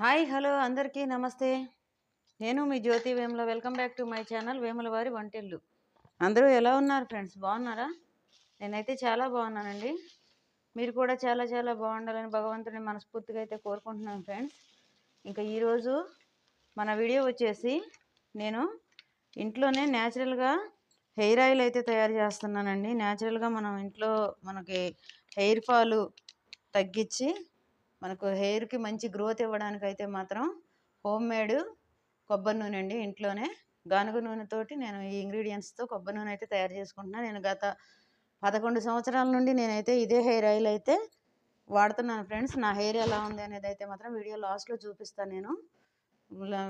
Hi hello అందరికీ నమస్తే. నేను మీ Jyothi Vemula. Welcome back to my channel Vemula వారి వంటిల్లు. అందరూ ఎలా ఉన్నారు ఫ్రెండ్స్? బాగున్నారా? నేనైతే చాలా బాగున్నానండి. మీరు కూడా చాలా చాలా బాగుండాలని భగవంతుని మనస్ఫూర్తిగా అయితే కోరుకుంటున్నాను ఫ్రెండ్స్. ఇంకా ఈరోజు మన వీడియో వచ్చేసి నేను ఇంట్లోనే న్యాచురల్గా హెయిర్ ఆయిల్ అయితే తయారు చేస్తున్నానండి. న్యాచురల్గా మనం ఇంట్లో మనకి హెయిర్ ఫాలు తగ్గించి మనకు హెయిర్కి మంచి గ్రోత్ ఇవ్వడానికి అయితే మాత్రం హోమ్ మేడ్ కొబ్బరి నూనె అండి ఇంట్లోనే. గానుగ నూనెతోటి నేను ఈ ఇంగ్రీడియంట్స్తో కొబ్బరి నూనె అయితే తయారు చేసుకుంటున్నాను నేను గత పదకొండు సంవత్సరాల నుండి నేనైతే ఇదే హెయిర్ ఆయిల్ అయితే వాడుతున్నాను ఫ్రెండ్స్ నా హెయిర్ ఎలా ఉంది అనేది అయితే మాత్రం వీడియో లాస్ట్లో చూపిస్తాను నేను.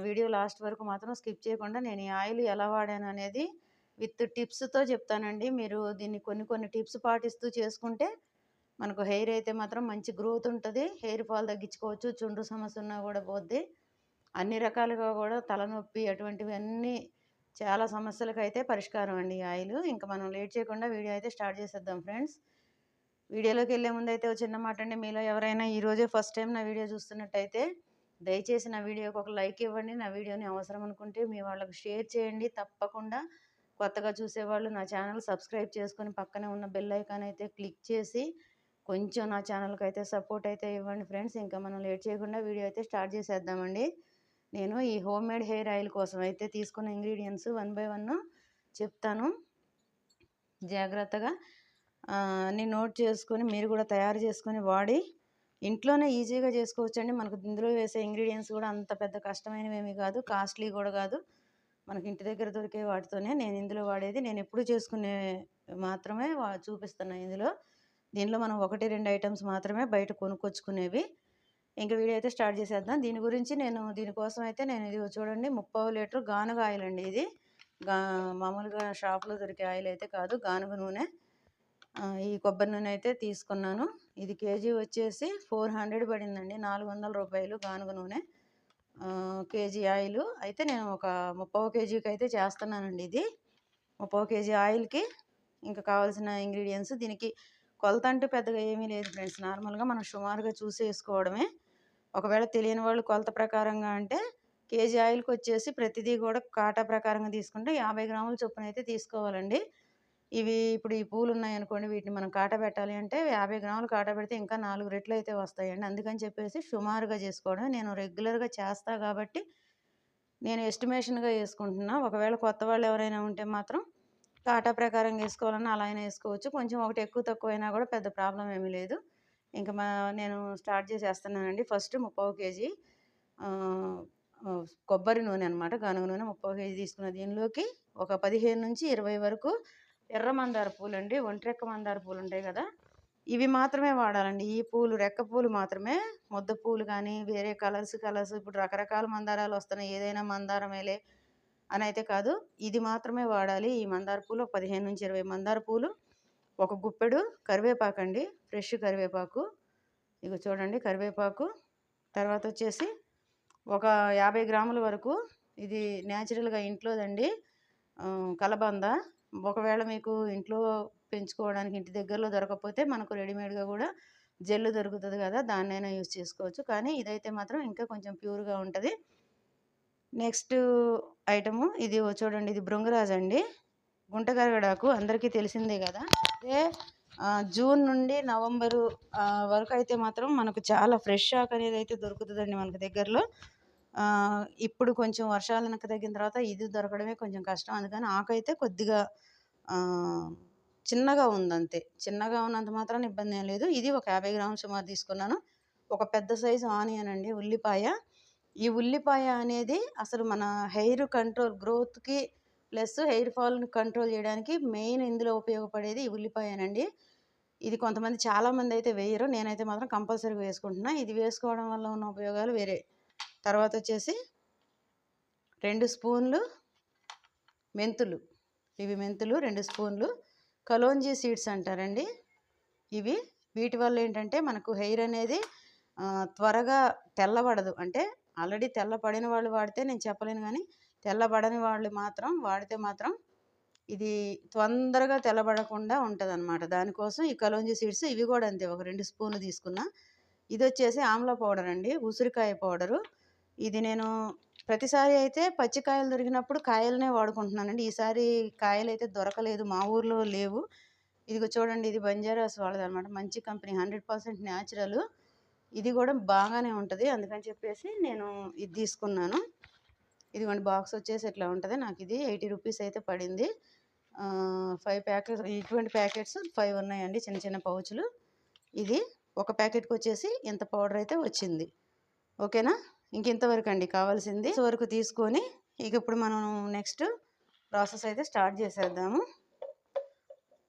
వీడియో లాస్ట్ వరకు మాత్రం స్కిప్ చేయకుండా నేను ఈ ఆయిల్ ఎలా వాడాను అనేది విత్ టిప్స్తో చెప్తానండి. మీరు దీన్ని కొన్ని కొన్ని టిప్స్ పాటిస్తూ చేసుకుంటే మనకు హెయిర్ అయితే మాత్రం మంచి గ్రోత్ ఉంటుంది. హెయిర్ ఫాల్ తగ్గించుకోవచ్చు. చుండ్రు సమస్య ఉన్నా కూడా పోద్ది. అన్ని రకాలుగా కూడా తలనొప్పి అటువంటివి అన్నీ చాలా సమస్యలకు అయితే పరిష్కారం అండి ఈ ఆయిల్. ఇంకా మనం లేట్ చేయకుండా వీడియో అయితే స్టార్ట్ చేసేద్దాం ఫ్రెండ్స్. వీడియోలోకి వెళ్ళే ముందు అయితే చిన్న మాట అండి. మీలో ఎవరైనా ఈరోజే ఫస్ట్ టైం నా వీడియో చూస్తున్నట్టయితే దయచేసి నా వీడియోకి ఒక లైక్ ఇవ్వండి. నా వీడియోని అవసరం అనుకుంటే మీ వాళ్ళకి షేర్ చేయండి. తప్పకుండా కొత్తగా చూసేవాళ్ళు నా ఛానల్ సబ్స్క్రైబ్ చేసుకొని పక్కనే ఉన్న బెల్ ఐకాన్ అయితే క్లిక్ చేసి కొంచెం నా ఛానల్కి అయితే సపోర్ట్ అయితే ఇవ్వండి ఫ్రెండ్స్. ఇంకా మనం లేట్ చేయకుండా వీడియో అయితే స్టార్ట్ చేసేద్దామండి. నేను ఈ హోమ్ మేడ్ హెయిర్ ఆయిల్ కోసం అయితే తీసుకున్న ఇంగ్రీడియంట్స్ వన్ బై వన్ చెప్తాను. జాగ్రత్తగా ఆ, అన్ని నోట్ చేసుకొని మీరు కూడా తయారు చేసుకొని వాడి ఇంట్లోనే ఈజీగా చేసుకోవచ్చండి. మనకు ఇందులో వేసే ఇంగ్రీడియంట్స్ కూడా అంత పెద్ద కష్టమైనవి ఏమీ కాదు కాస్ట్లీ కూడా కాదు. మనకి ఇంటి దగ్గర దొరికే వాటితోనే నేను ఇందులో వాడేది. నేను ఎప్పుడు చేసుకునే మాత్రమే వా ఇందులో. దీనిలో మనం ఒకటి రెండు ఐటమ్స్ మాత్రమే బయట కొనుక్కొచ్చుకునేవి. ఇంకా వీడియో అయితే స్టార్ట్ చేసేద్దాం. దీని గురించి నేను దీనికోసం అయితే నేను ఇది చూడండి ముప్పావు లీటర్ గానుగ ఆయిల్ అండి ఇది. గా మామూలుగా షాప్లో దొరికే ఆయిల్ అయితే కాదు గానుగ నూనె. ఈ కొబ్బరి నూనె అయితే తీసుకున్నాను. ఇది కేజీ వచ్చేసి ఫోర్ హండ్రెడ్ పడిందండి నాలుగు వందల రూపాయలు గానుగ నూనె. KG oil. అయితే నేను ఒక ముప్పావు కేజీకి అయితే చేస్తున్నానండి ఇది. ముప్పావు కేజీ ఆయిల్కి ఇంకా కావాల్సిన ఇంగ్రీడియంట్స్ దీనికి కొలత అంటూ పెద్దగా ఏమీ లేదు ఫ్రెండ్స్. నార్మల్గా మనం సుమారుగా చూసి వేసుకోవడమే ఒకవేళ తెలియని వాళ్ళు కొలత ప్రకారంగా అంటే కేజీ ఆయిల్కి వచ్చేసి ప్రతిదీ కూడా కాటా ప్రకారంగా తీసుకుంటే యాభై గ్రాముల చొప్పున అయితే తీసుకోవాలండి. ఇవి ఇప్పుడు ఈ పూలు ఉన్నాయనుకోండి వీటిని మనం కాట పెట్టాలి అంటే యాభై గ్రాములు కాట పెడితే ఇంకా నాలుగు రెట్లు అయితే వస్తాయండి. అందుకని చెప్పేసి సుమారుగా చేసుకోవడం నేను రెగ్యులర్గా చేస్తా కాబట్టి నేను ఎస్టిమేషన్గా వేసుకుంటున్నా. ఒకవేళ కొత్త వాళ్ళు ఎవరైనా ఉంటే మాత్రం కాటా ప్రకారం వేసుకోవాలన్నా అలా అయినా వేసుకోవచ్చు. కొంచెం ఒకటి ఎక్కువ తక్కువ అయినా కూడా పెద్ద ప్రాబ్లం ఏమీ లేదు. ఇంకా మా నేను స్టార్ట్ చేసేస్తున్నానండి. ఫస్ట్ ముప్పై కేజీ కొబ్బరి నూనె అనమాట గనుగ నూనె ముప్పై కేజీ తీసుకున్న దీనిలోకి ఒక పదిహేను నుంచి ఇరవై వరకు ఎర్ర మందార పూలు అండి ఒంట్రెక్క మందార పూలు ఉంటాయి కదా ఇవి మాత్రమే వాడాలండి. ఈ పూలు రెక్క పూలు మాత్రమే. ముద్ద పూలు కానీ వేరే కలర్స్ కలర్స్ ఇప్పుడు రకరకాల మందారాలు వస్తున్నాయి. ఏదైనా మందారమేలే అని అయితే కాదు. ఇది మాత్రమే వాడాలి. ఈ మందార పూలు ఒక పదిహేను నుంచి ఇరవై మందార పూలు. ఒక గుప్పెడు కరివేపాకు అండి. ఫ్రెష్ కరివేపాకు. ఇక చూడండి కరివేపాకు. తర్వాత వచ్చేసి ఒక యాభై గ్రాముల వరకు ఇది న్యాచురల్గా ఇంట్లోదండి. కలబంద. ఒకవేళ మీకు ఇంట్లో పెంచుకోవడానికి ఇంటి దగ్గరలో దొరకకపోతే మనకు రెడీమేడ్గా కూడా జెల్లు దొరుకుతుంది కదా దాన్నైనా యూజ్ చేసుకోవచ్చు. కానీ ఇదైతే మాత్రం ఇంకా కొంచెం ప్యూర్గా ఉంటుంది. నెక్స్ట్ ఐటము ఇది చూడండి ఇది భృంగరాజ్ అండి. గుంటగరగడాకు అందరికీ తెలిసిందే కదా. అదే జూన్ నుండి నవంబరు వరకు అయితే మాత్రం మనకు చాలా ఫ్రెష్ ఆకు అనేది అయితే దొరుకుతుందండి మనకు దగ్గరలో. ఇప్పుడు కొంచెం వర్షాలు వెనక తగ్గిన తర్వాత ఇది దొరకడమే కొంచెం కష్టం. అందుకని ఆకు అయితే కొద్దిగా చిన్నగా ఉందంతే. చిన్నగా ఉన్నంత మాత్రం ఇబ్బంది ఏం లేదు. ఇది ఒక యాభై గ్రాములు సుమారు తీసుకున్నాను. ఒక పెద్ద సైజు ఆనియన్ అండి ఉల్లిపాయ. ఈ ఉల్లిపాయ అనేది అసలు మన హెయిర్ కంట్రోల్ గ్రోత్కి ప్లస్ హెయిర్ ఫాల్ని కంట్రోల్ చేయడానికి మెయిన్ ఇందులో ఉపయోగపడేది ఈ ఉల్లిపాయనండి. ఇది కొంతమంది చాలామంది అయితే వేయరు. నేనైతే మాత్రం కంపల్సరీగా వేసుకుంటున్నా. ఇది వేసుకోవడం వల్ల ఉన్న ఉపయోగాలు వేరే. తర్వాత వచ్చేసి రెండు స్పూన్లు మెంతులు. ఇవి మెంతులు రెండు స్పూన్లు కలోంజీ సీడ్స్ అంటారండి. ఇవి వీటి వల్ల ఏంటంటే మనకు హెయిర్ అనేది త్వరగా తెల్లబడదు. అంటే ఆల్రెడీ తెల్లపడిన వాళ్ళు వాడితే నేను చెప్పలేను కానీ తెల్లబడని వాళ్ళు మాత్రం వాడితే మాత్రం ఇది తొందరగా తెల్లబడకుండా ఉంటుంది అనమాట దానికోసం ఈ కలోంజి సీడ్స్ ఇవి కూడా అంతే ఒక రెండు స్పూన్లు తీసుకున్నా. ఇది వచ్చేసి ఆమ్లా పౌడర్ అండి ఉసిరికాయ పౌడరు. ఇది నేను ప్రతిసారి అయితే పచ్చికాయలు దొరికినప్పుడు కాయలనే వాడుకుంటున్నానండి. ఈసారి కాయలు అయితే దొరకలేదు మా ఊర్లో లేవు. ఇదిగో చూడండి ఇది బంజారాస్ వాళ్ళది అనమాట మంచి కంపెనీ హండ్రెడ్ పర్సెంట్ న్యాచురల్. ఇది కూడా బాగానే ఉంటుంది. అందుకని చెప్పేసి నేను ఇది తీసుకున్నాను. ఇదిగోండి బాక్స్ వచ్చేసి ఇట్లా ఉంటుంది నాకు ఇది ఎయిటీ రూపీస్ అయితే పడింది. ఫైవ్ ప్యాకెట్స్ ఇటువంటి ప్యాకెట్స్ ఫైవ్ ఉన్నాయండి చిన్న చిన్న పౌచులు. ఇది ఒక ప్యాకెట్కి వచ్చేసి ఇంత పౌడర్ అయితే వచ్చింది. ఓకేనా? ఇంక ఇంతవరకు అండి కావాల్సింది. వరకు తీసుకొని ఇక ఇప్పుడు మనం నెక్స్ట్ ప్రాసెస్ అయితే స్టార్ట్ చేసేద్దాము.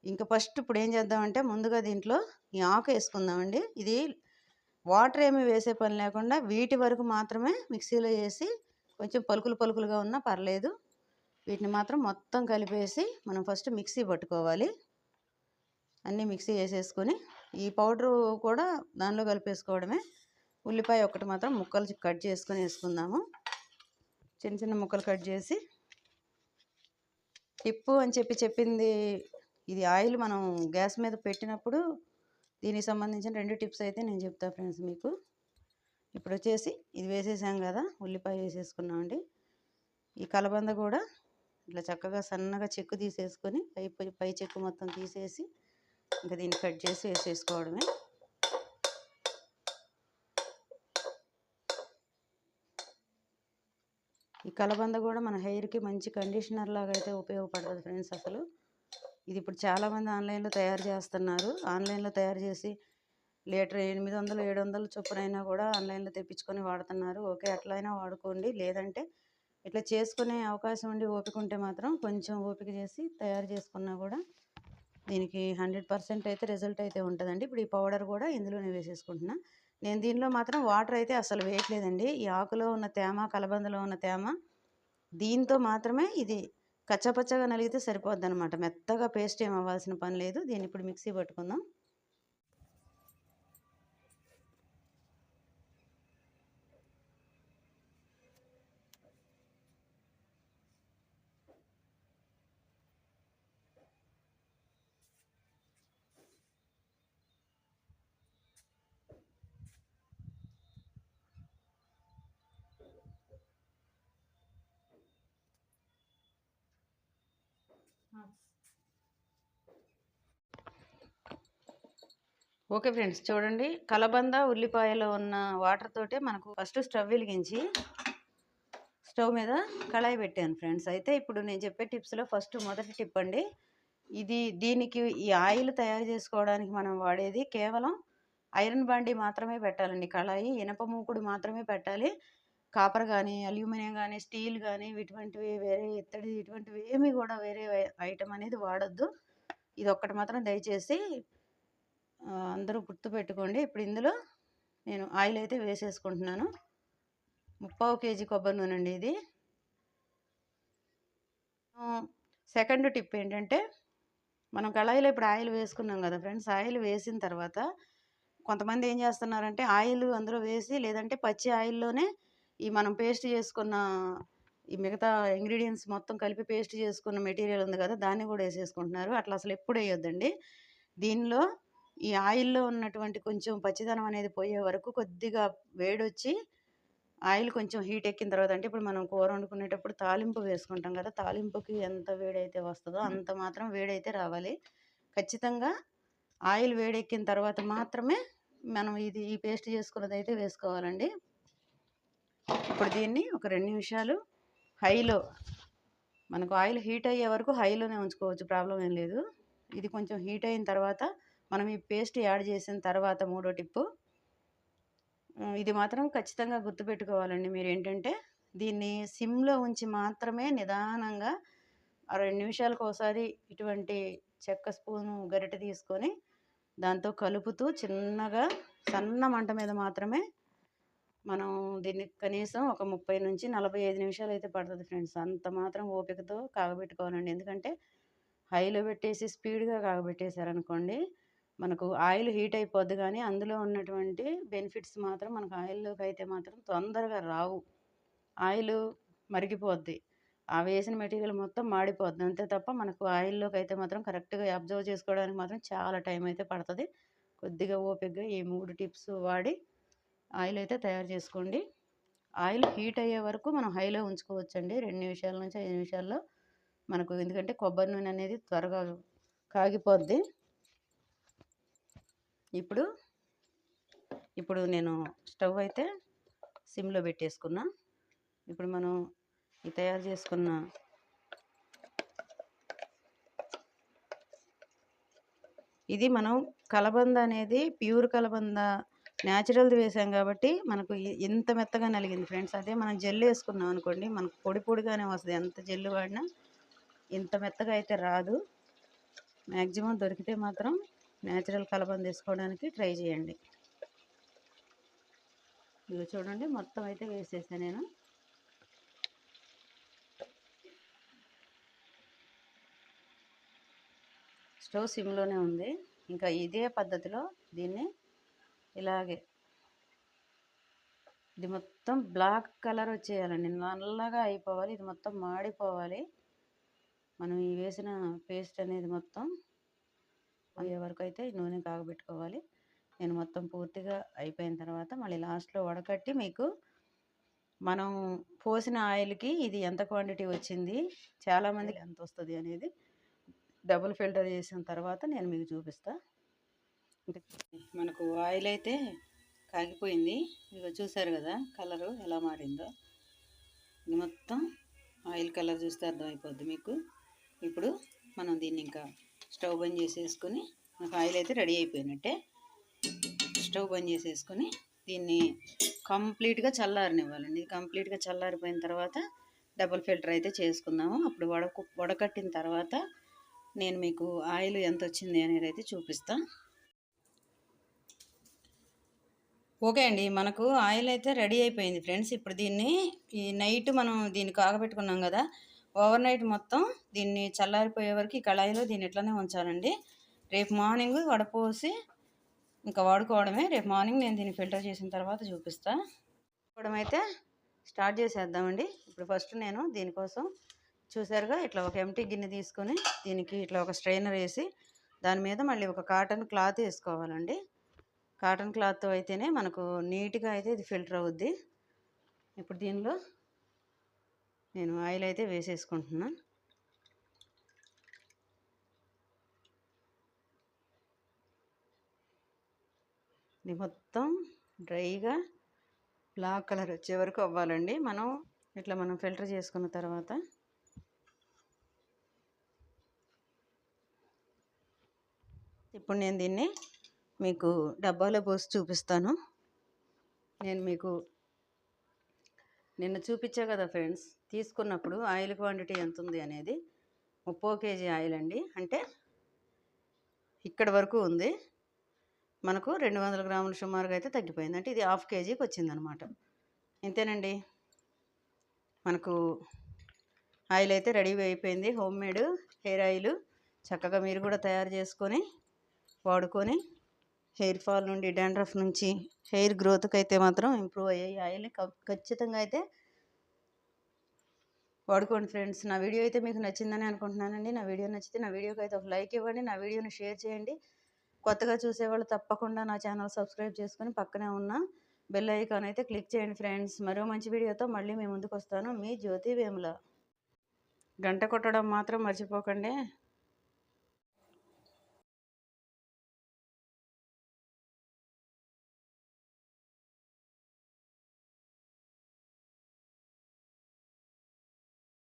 ఇంకా ఫస్ట్ ఇప్పుడు ఏం చేద్దామంటే ముందుగా దీంట్లో ఈ ఆకు వేసుకుందామండి. ఇది వాటర్ ఏమి వేసే పని లేకుండా వీటి వరకు మాత్రమే మిక్సీలో వేసి కొంచెం పలుకులు పలుకులుగా ఉన్నా పర్లేదు. వీటిని మాత్రం మొత్తం కలిపేసి మనం ఫస్ట్ మిక్సీ పట్టుకోవాలి. అన్నీ మిక్సీ వేసేసుకొని ఈ పౌడరు కూడా దానిలో కలిపేసుకోవడమే. ఉల్లిపాయ ఒకటి మాత్రం ముక్కలు కట్ చేసుకొని వేసుకుందాము. చిన్న చిన్న ముక్కలు కట్ చేసి టిప్పు అని చెప్పి చెప్పింది ఇది ఆయిల్ మనం గ్యాస్ మీద పెట్టినప్పుడు దీనికి సంబంధించిన రెండు టిప్స్ అయితే నేను చెప్తాను ఫ్రెండ్స్ మీకు. ఇప్పుడు వచ్చేసి ఇది వేసేసాం కదా ఉల్లిపాయ వేసేసుకున్నామండి. ఈ కలబంద కూడా ఇట్లా చక్కగా సన్నగా చెక్కు తీసేసుకొని పై పై చెక్కు మొత్తం తీసేసి ఇంకా దీన్ని కట్ చేసి వేసేసుకోవడమే. ఈ కలబంద కూడా మన హెయిర్కి మంచి కండిషనర్ లాగా అయితే ఉపయోగపడుతుంది ఫ్రెండ్స్ అసలు. ఇది ఇప్పుడు చాలామంది ఆన్లైన్లో తయారు చేస్తున్నారు. ఆన్లైన్లో తయారు చేసి లీటర్ ఎనిమిది వందలు ఏడు వందలు చొప్పునైనా కూడా ఆన్లైన్లో తెప్పించుకొని వాడుతున్నారు. ఓకే అట్లయినా వాడుకోండి. లేదంటే ఇట్లా చేసుకునే అవకాశం ఉండి ఓపిక ఉంటే మాత్రం కొంచెం ఓపిక చేసి తయారు చేసుకున్నా కూడా దీనికి హండ్రెడ్ పర్సెంట్ అయితే రిజల్ట్ అయితే ఉంటుందండి. ఇప్పుడు ఈ పౌడర్ కూడా ఇందులోనే వేసేసుకుంటున్నా. నేను దీనిలో మాత్రం వాటర్ అయితే అసలు వేయట్లేదండి. ఈ ఆకులో ఉన్న తేమ కలబందలో ఉన్న తేమ దీంతో మాత్రమే ఇది కచ్చపచ్చగా నలిగితే సరిపోద్ది అనమాట మెత్తగా పేస్ట్ ఏం అవ్వాల్సిన పని లేదు. దీన్ని ఇప్పుడు మిక్సీ పట్టుకుందాం. ఓకే ఫ్రెండ్స్ చూడండి. కలబంద ఉల్లిపాయలో ఉన్న వాటర్ తోటే మనకు ఫస్ట్ స్టవ్ వెలిగించి స్టవ్ మీద కళాయి పెట్టాను ఫ్రెండ్స్. అయితే ఇప్పుడు నేను చెప్పే టిప్స్లో ఫస్ట్ మొదటి టిప్ అండి. ఇది దీనికి ఈ ఆయిల్ తయారు చేసుకోవడానికి మనం వాడేది కేవలం ఐరన్ బండి మాత్రమే పెట్టాలండి. కళాయి ఇనప మూకుడు మాత్రమే పెట్టాలి. కాపర్ కానీ అల్యూమినియం కానీ స్టీల్ కానీ ఇటువంటివి వేరే ఇత్తడి ఇటువంటివి ఏమి కూడా వేరే ఐటమ్ అనేది వాడద్దు. ఇది ఒక్కటి మాత్రం దయచేసి అందరూ గుర్తుపెట్టుకోండి. ఇప్పుడు ఇందులో నేను ఆయిల్ అయితే వేసేసుకుంటున్నాను. ముప్పావు కేజీ కొబ్బరి నూనె అండి ఇది. సెకండ్ టిప్ ఏంటంటే మనం కళాయిలో ఇప్పుడు ఆయిల్ వేసుకున్నాం కదా ఫ్రెండ్స్ ఆయిల్ వేసిన తర్వాత కొంతమంది ఏం చేస్తున్నారంటే ఆయిల్ అందులో వేసి లేదంటే పచ్చి ఆయిల్లోనే ఈ మనం పేస్ట్ చేసుకున్న ఈ మిగతా ఇంగ్రీడియంట్స్ మొత్తం కలిపి పేస్ట్ చేసుకున్న మెటీరియల్ ఉంది కదా దాన్ని కూడా వేసేసుకుంటున్నారు. అట్లా అసలు ఎప్పుడు వేయొద్దండి. దీనిలో ఈ ఆయిల్లో ఉన్నటువంటి కొంచెం పచ్చిదనం అనేది పోయే వరకు కొద్దిగా వేడొచ్చి ఆయిల్ కొంచెం హీట్ ఎక్కిన తర్వాత అంటే ఇప్పుడు మనం కూర వండుకునేటప్పుడు తాలింపు వేసుకుంటాం కదా తాలింపుకి ఎంత వేడైతే వస్తుందో అంత మాత్రం వేడైతే రావాలి. ఖచ్చితంగా ఆయిల్ వేడెక్కిన తర్వాత మాత్రమే మనం ఇది ఈ పేస్ట్ చేసుకున్నది అయితే వేసుకోవాలండి. ఇప్పుడు దీన్ని ఒక రెండు నిమిషాలు హైలో మనకు ఆయిల్ హీట్ అయ్యే వరకు హైలోనే ఉంచుకోవచ్చు ప్రాబ్లం ఏం లేదు. ఇది కొంచెం హీట్ అయిన తర్వాత మనం ఈ పేస్ట్ యాడ్ చేసిన తర్వాత మూడో టిప్పు. ఇది మాత్రం ఖచ్చితంగా గుర్తుపెట్టుకోవాలండి మీరు ఏంటంటే దీన్ని సిమ్లో ఉంచి మాత్రమే నిదానంగా రెండు నిమిషాలకు ఒకసారి ఇటువంటి చెక్క స్పూను గరిటె తీసుకొని దాంతో కలుపుతూ చిన్నగా సన్న మంట మీద మాత్రమే మనం దీన్ని కనీసం ఒక ముప్పై నుంచి నలభై ఐదు నిమిషాలు అయితే పడుతుంది ఫ్రెండ్స్. అంత మాత్రం ఓపికతో కాగబెట్టుకోవాలండి. ఎందుకంటే హైలో పెట్టేసి స్పీడ్గా కాగబెట్టేశారనుకోండి మనకు ఆయిల్ హీట్ అయిపోద్ది కానీ అందులో ఉన్నటువంటి బెనిఫిట్స్ మాత్రం మనకు ఆయిల్లోకి అయితే మాత్రం తొందరగా రావు. ఆయిల్ మరిగిపోద్ది. ఆ వేసిన మెటీరియల్ మొత్తం మాడిపోద్ది. అంతే తప్ప మనకు ఆయిల్లోకి అయితే మాత్రం కరెక్ట్గా అబ్జర్వ్ చేసుకోవడానికి మాత్రం చాలా టైం అయితే పడుతుంది. కొద్దిగా ఓపికగా ఈ మూడు టిప్స్ వాడి ఆయిల్ అయితే తయారు చేసుకోండి. ఆయిల్ హీట్ అయ్యే వరకు మనం హైలో ఉంచుకోవచ్చండి. రెండు నిమిషాల నుంచి ఐదు నిమిషాల్లో మనకు ఎందుకంటే కొబ్బరి నూనె అనేది త్వరగా కాగిపోద్ది. ఇప్పుడు ఇప్పుడు నేను స్టవ్ అయితే సిమ్లో పెట్టేసుకున్నా. ఇప్పుడు మనం ఈ తయారు చేసుకున్న ఇది మనం కలబంద అనేది ప్యూర్ కలబంద న్యాచురల్ది వేసాం కాబట్టి మనకు ఎంత ఇంత మెత్తగా నలిగింది ఫ్రెండ్స్. అదే మనం జెల్ వేసుకున్నాం అనుకోండి మనకు పొడి పొడిగానే వస్తుంది. ఎంత జెల్లు వాడినా ఇంత మెత్తగా అయితే రాదు. మ్యాక్సిమం దొరికితే మాత్రం న్యాచురల్ కలబంద వేసుకోవడానికి ట్రై చేయండి. ఇవి చూడండి మొత్తం అయితే వేసేసాను నేను. స్టవ్ సిమ్లోనే ఉంది. ఇంకా ఇదే పద్ధతిలో దీన్ని ఇలాగే. ఇది మొత్తం బ్లాక్ కలర్ వచ్చేయాలండి. నల్లగా అయిపోవాలి. ఇది మొత్తం మాడిపోవాలి. మనం ఈ వేసిన పేస్ట్ అనేది మొత్తం అయ్యే వరకు అయితే నూనె కాగబెట్టుకోవాలి. నేను మొత్తం పూర్తిగా అయిపోయిన తర్వాత మళ్ళీ లాస్ట్లో వడకట్టి మీకు మనం పోసిన ఆయిల్కి ఇది ఎంత క్వాంటిటీ వచ్చింది చాలామందికి ఎంత వస్తుంది అనేది డబుల్ ఫిల్టర్ చేసిన తర్వాత నేను మీకు చూపిస్తాను మనకు ఆయిల్ అయితే కాగిపోయింది. ఇదిగో చూసారు కదా కలరు ఎలా మారిందో. ఇది మొత్తం ఆయిల్ కలర్ చూస్తే అర్థమైపోద్ది మీకు. ఇప్పుడు మనం దీన్ని ఇంకా స్టవ్ బంద్ చేసేసుకొని మనకు ఆయిల్ అయితే రెడీ అయిపోయినట్టే. స్టవ్ బంద్ చేసేసుకొని దీన్ని కంప్లీట్గా చల్లారనివ్వాలండి. కంప్లీట్గా చల్లారిపోయిన తర్వాత డబుల్ ఫిల్టర్ అయితే చేసుకుందాము. అప్పుడు వడకు వడకట్టిన తర్వాత నేను మీకు ఆయిల్ ఎంత వచ్చింది అనేది అయితే చూపిస్తాను ఓకే అండి. మనకు ఆయిల్ అయితే రెడీ అయిపోయింది ఫ్రెండ్స్. ఇప్పుడు దీన్ని ఈ నైట్ మనం దీన్ని కాగబెట్టుకున్నాం కదా ఓవర్ నైట్ మొత్తం దీన్ని చల్లారిపోయే వరకు ఈ కళాయిలో దీన్ని ఇట్లానే ఉంచాలండి. రేపు మార్నింగ్ వడపోసి ఇంకా వాడుకోవడమే. రేపు మార్నింగ్ నేను దీన్ని ఫిల్టర్ చేసిన తర్వాత చూపిస్తా. వాడుకోవడం అయితే స్టార్ట్ చేసేద్దామండి. ఇప్పుడు ఫస్ట్ నేను దీనికోసం చూసారుగా ఇట్లా ఒక ఎంటీ గిన్నె తీసుకొని దీనికి ఇట్లా ఒక స్ట్రైనర్ వేసి దాని మీద మళ్ళీ ఒక కాటన్ క్లాత్ వేసుకోవాలండి. కాటన్ క్లాత్తో అయితేనే మనకు నీట్గా అయితే ఇది ఫిల్టర్ అవుద్ది. ఇప్పుడు దీనిలో నేను ఆయిల్ అయితే వేసేసుకుంటున్నాను ఇది మొత్తం డ్రైగా బ్లాక్ కలర్ వచ్చే వరకు అవ్వాలండి. మనం ఇట్లా మనం ఫిల్టర్ చేసుకున్న తర్వాత ఇప్పుడు నేను దీన్ని మీకు డబ్బాలో పోసి చూపిస్తాను. నేను మీకు నిన్న చూపించా కదా ఫ్రెండ్స్ తీసుకున్నప్పుడు ఆయిల్ క్వాంటిటీ ఎంత ఉంది అనేది ముప్పో కేజీ ఆయిల్ అండి. అంటే ఇక్కడ వరకు ఉంది. మనకు రెండు వందల గ్రాములు సుమారుగా అయితే తగ్గిపోయింది. అంటే ఇది హాఫ్ కేజీకి వచ్చిందనమాట. ఇంతేనండి. మనకు ఆయిల్ అయితే రెడీ అయిపోయింది. హోమ్ మేడ్ హెయిర్ ఆయిల్ చక్కగా మీరు కూడా తయారు చేసుకొని వాడుకొని హెయిర్ ఫాల్ నుండి డాండ్రఫ్ నుంచి హెయిర్ గ్రోత్కి అయితే మాత్రం ఇంప్రూవ్ అయ్యాయి. ఆయిల్ ఖచ్చితంగా అయితే వాడుకోండి ఫ్రెండ్స్. నా వీడియో అయితే మీకు నచ్చిందని అనుకుంటున్నానండి. నా వీడియో నచ్చితే నా వీడియోకి అయితే ఒక లైక్ ఇవ్వండి. నా వీడియోని షేర్ చేయండి. కొత్తగా చూసేవాళ్ళు తప్పకుండా నా ఛానల్ సబ్స్క్రైబ్ చేసుకొని పక్కనే ఉన్న బెల్ ఐకాన్ అయితే క్లిక్ చేయండి ఫ్రెండ్స్. మరో మంచి వీడియోతో మళ్ళీ మీ ముందుకు వస్తాను మీ జ్యోతి వేముల. గంట కొట్టడం మాత్రం మర్చిపోకండి.